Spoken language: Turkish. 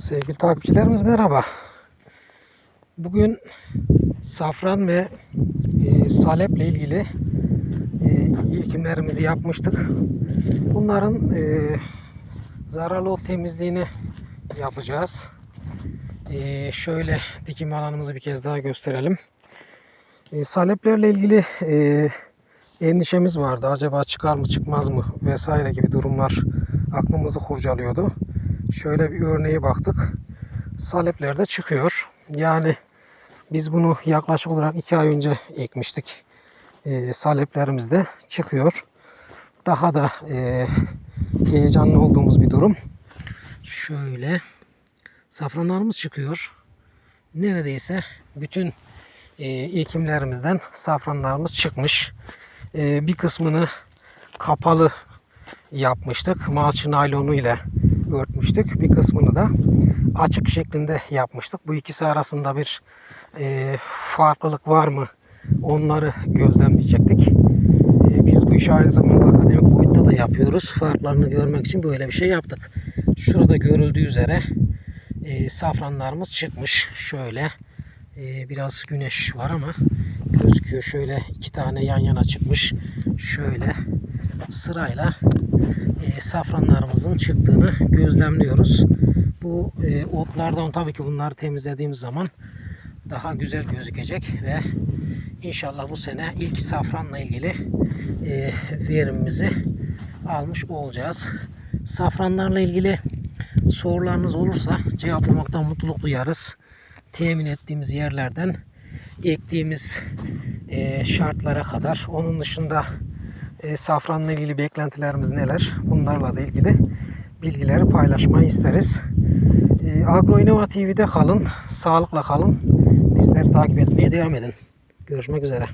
Sevgili takipçilerimiz merhaba. Bugün safran ve e, saleple ilgili e, ekimlerimizi yapmıştık. Bunların e, zararlı ot temizliğini yapacağız. E, şöyle dikim alanımızı bir kez daha gösterelim. E, saleplerle ilgili e, endişemiz vardı. Acaba çıkar mı çıkmaz mı vesaire gibi durumlar aklımızı kurcalıyordu. Şöyle bir örneğe baktık. Saleplerde çıkıyor. Yani biz bunu yaklaşık olarak iki ay önce ekmiştik. E, saleplerimizde çıkıyor. Daha da e, heyecanlı olduğumuz bir durum. Şöyle safranlarımız çıkıyor. Neredeyse bütün e, ekimlerimizden safranlarımız çıkmış. E, bir kısmını kapalı yapmıştık. Malçı naylonu ile örtmüştük. Bir kısmını da açık şeklinde yapmıştık. Bu ikisi arasında bir e, farklılık var mı? Onları gözlemleyecektik. E, biz bu işi aynı zamanda akademik boyutta da yapıyoruz. Farklarını görmek için böyle bir şey yaptık. Şurada görüldüğü üzere e, safranlarımız çıkmış. Şöyle e, biraz güneş var ama gözüküyor. Şöyle iki tane yan yana çıkmış. Şöyle sırayla e, safranlarımızın çıktığını gözlemliyoruz. Bu e, otlardan tabii ki bunları temizlediğimiz zaman daha güzel gözükecek ve inşallah bu sene ilk safranla ilgili e, verimimizi almış olacağız. Safranlarla ilgili sorularınız olursa cevaplamaktan mutluluk duyarız. Temin ettiğimiz yerlerden ektiğimiz e, şartlara kadar. Onun dışında e, safranla ilgili beklentilerimiz neler? Bunlarla da ilgili bilgileri paylaşmayı isteriz. E, Agroinova TV'de kalın, sağlıkla kalın. Bizleri takip etmeye devam edin. Görüşmek üzere.